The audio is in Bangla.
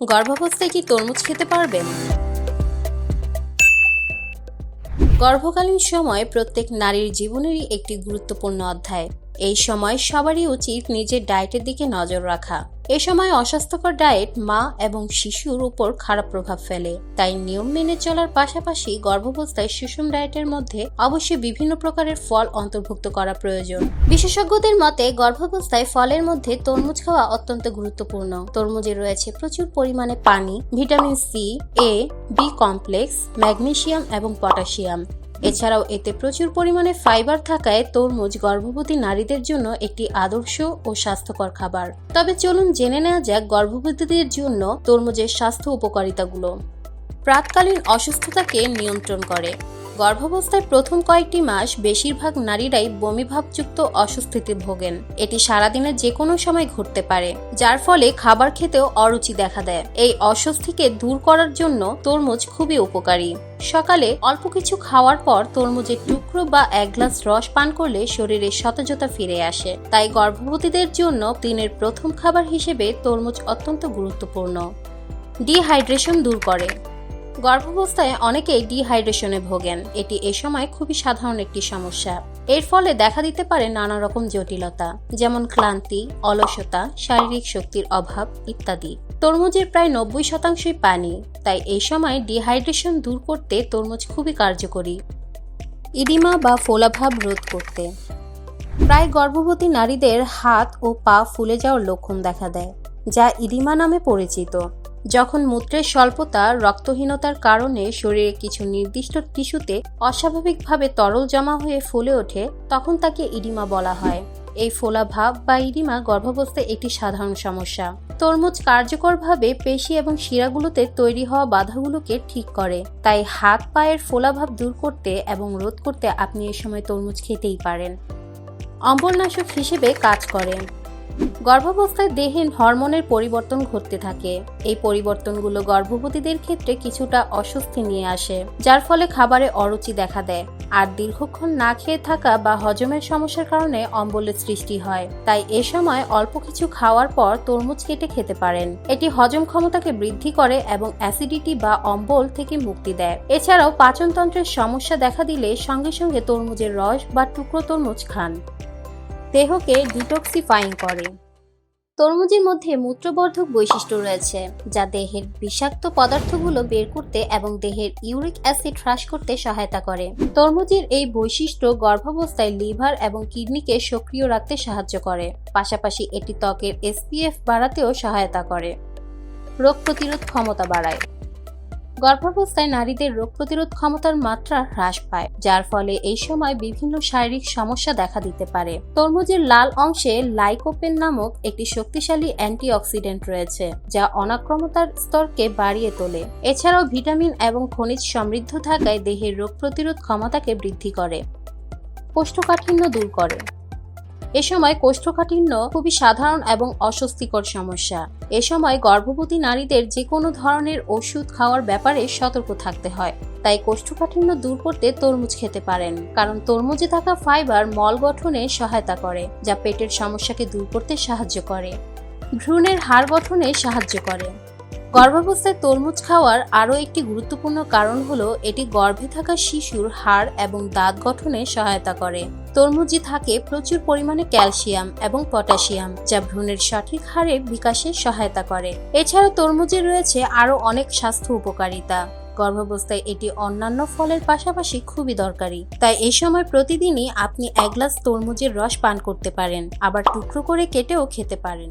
গর্ভাবস্থায় কি তরমুজ খেতে পারবেন? গর্ভকালীন সময় প্রত্যেক নারীর জীবনেরই একটি গুরুত্বপূর্ণ অধ্যায়। এই সময় সবারই উচিত নিজের ডায়েটের দিকে নজর রাখা। এ সময় অস্বাস্থ্যকর ডায়েট মা এবং শিশুর উপর খারাপ প্রভাব ফেলে। তাই নিয়ম মেনে চলার পাশাপাশি গর্ভাবস্থায় সুষম ডায়েটের মধ্যে অবশ্যই বিভিন্ন প্রকারের ফল অন্তর্ভুক্ত করা প্রয়োজন। বিশেষজ্ঞদের মতে গর্ভাবস্থায় ফলের মধ্যে তরমুজ খাওয়া অত্যন্ত গুরুত্বপূর্ণ। তরমুজে রয়েছে প্রচুর পরিমাণে পানি, vitamin C, A, B complex magnesium এবং পটাশিয়াম। এছাড়াও এতে প্রচুর পরিমাণে ফাইবার থাকায় তরমুজ গর্ভবতী নারীদের জন্য একটি আদর্শ ও স্বাস্থ্যকর খাবার। তবে চলুন জেনে নেওয়া যাক গর্ভবতীদের জন্য তরমুজের স্বাস্থ্য উপকারিতাগুলো। প্রাতকালীন অসুস্থতাকে নিয়ন্ত্রণ করে। গর্ভাবস্থায় প্রথম কয়েকটি মাস বেশিরভাগ নারীরাই বমিভাবযুক্ত অস্বস্তিতে ভোগেন। এটি সারাদিনে যে কোনো সময় ঘটতে পারে, যার ফলে খাবার খেতেও অরুচি দেখা দেয়। এই অস্বস্তিকে দূর করার জন্য তরমুজ খুবই উপকারী। সকালে অল্প কিছু খাওয়ার পর তরমুজের টুকরো বা এক গ্লাস রস পান করলে শরীরে সতেজতা ফিরে আসে। তাই গর্ভবতীদের জন্য দিনের প্রথম খাবার হিসেবে তরমুজ অত্যন্ত গুরুত্বপূর্ণ। ডিহাইড্রেশন দূর করে। গর্ভাবস্থায় অনেকেই ডিহাইড্রেশনে ভোগেন। এটি এ সময় খুবই সাধারণ একটি সমস্যা। এর ফলে দেখা দিতে পারে নানা রকম জটিলতা, যেমন ক্লান্তি, অলসতা, শারীরিক শক্তির অভাব ইত্যাদি। তরমুজের প্রায় নব্বই শতাংশই পানি, তাই এই সময় ডিহাইড্রেশন দূর করতে তরমুজ খুবই কার্যকরী। ইডিমা বা ফোলাভাব রোধ করতে। প্রায় গর্ভবতী নারীদের হাত ও পা ফুলে যাওয়ার লক্ষণ দেখা দেয়, যা ইডিমা নামে পরিচিত। যখন মূত্রের স্বল্পতা রক্তহীনতার কারণে শরীরে কিছু নির্দিষ্ট টিস্যুতে অস্বাভাবিকভাবে তরল জমা হয়ে ফুলে ওঠে, তখন তাকে ইডিমা বলা হয়। এই ফোলা ভাব বা ইডিমা গর্ভাবস্থায় একটি সাধারণ সমস্যা। তরমুজ কার্যকরভাবে পেশি এবং শিরাগুলোতে তৈরি হওয়া বাধাগুলোকে ঠিক করে। তাই হাত পায়ের ফোলাভাব দূর করতে এবং রোধ করতে আপনি এ সময় তরমুজ খেতেই পারেন। অম্বলনাশক হিসেবে কাজ করে। গর্ভাবস্থায় দেহে হরমোনের পরিবর্তন ঘটতে থাকে। এই পরিবর্তনগুলো গর্ভবতীদের ক্ষেত্রে কিছুটা অস্বস্তি নিয়ে আসে, যার ফলে খাবারে অরুচি দেখা দেয়। আর দীর্ঘক্ষণ না খেয়ে থাকা বা হজমের সমস্যার কারণে অম্বলের সৃষ্টি হয়। তাই এ সময় অল্প কিছু খাওয়ার পর তরমুজ কেটে খেতে পারেন। এটি হজম ক্ষমতাকে বৃদ্ধি করে এবং অ্যাসিডিটি বা অম্বল থেকে মুক্তি দেয়। এছাড়াও পাচনতন্ত্রের সমস্যা দেখা দিলে সঙ্গে সঙ্গে তরমুজের রস বা টুকরো তরমুজ খান। দেহকে ডিটক্সিফাইং করে। তরমুজের মধ্যে মূত্রবর্ধক বৈশিষ্ট্য রয়েছে, যা দেহের বিষাক্ত পদার্থগুলো বের করতে এবং দেহের ইউরিক অ্যাসিড হ্রাস করতে সহায়তা করে। তরমুজের এই বৈশিষ্ট্য গর্ভাবস্থায় লিভার এবং কিডনিকে সক্রিয় রাখতে সাহায্য করে, পাশাপাশি এটি ত্বকের এসপিএফ বাড়াতেও সহায়তা করে। রোগ প্রতিরোধ ক্ষমতা বাড়ায়। গর্ভাবস্থায় নারীদের রোগ প্রতিরোধ ক্ষমতার মাত্রা হ্রাস পায়, যার ফলে এই সময় বিভিন্ন শারীরিক সমস্যা দেখা দিতে পারে। তরমুজের লাল অংশে লাইকোপেন নামক একটি শক্তিশালী অ্যান্টিঅক্সিডেন্ট রয়েছে, যা অনাক্রমতার স্তরকে বাড়িয়ে তোলে। এছাড়াও ভিটামিন এবং খনিজ সমৃদ্ধ থাকায় দেহের রোগ প্রতিরোধ ক্ষমতাকে বৃদ্ধি করে, কোষ্ঠকাঠিন্য দূর করে। এ সময় কোষ্ঠকাঠিন্য খুবই সাধারণ এবং অস্বস্তিকর সমস্যা। এ সময় গর্ভবতী নারীদের যে কোনো ধরনের ওষুধ খাওয়ার ব্যাপারে সতর্ক থাকতে হয়। তাই কোষ্ঠকাঠিন্য দূর করতে তরমুজ খেতে পারেন, কারণ তরমুজে থাকা ফাইবার মল গঠনে সহায়তা করে, যা পেটের সমস্যাকে দূর করতে সাহায্য করে। ভ্রূণের হাড় গঠনে সাহায্য করে। গর্ভাবস্থায় তরমুজ খাওয়ার আরও একটি গুরুত্বপূর্ণ কারণ হলো, এটি গর্ভে থাকা শিশুর হাড় এবং দাঁত গঠনে সহায়তা করে। তরমুজে থাকে প্রচুর পরিমাণে ক্যালসিয়াম এবং পটাশিয়াম, যা ভ্রূণের সঠিক হারে বিকাশে সহায়তা করে। এছাড়া তরমুজে রয়েছে আরও অনেক স্বাস্থ্য উপকারিতা। গর্ভাবস্থায় এটি অন্যান্য ফলের পাশাপাশি খুবই দরকারি। তাই এই সময় প্রতিদিনই আপনি এক গ্লাস তরমুজের রস পান করতে পারেন, আবার টুকরো করে কেটেও খেতে পারেন।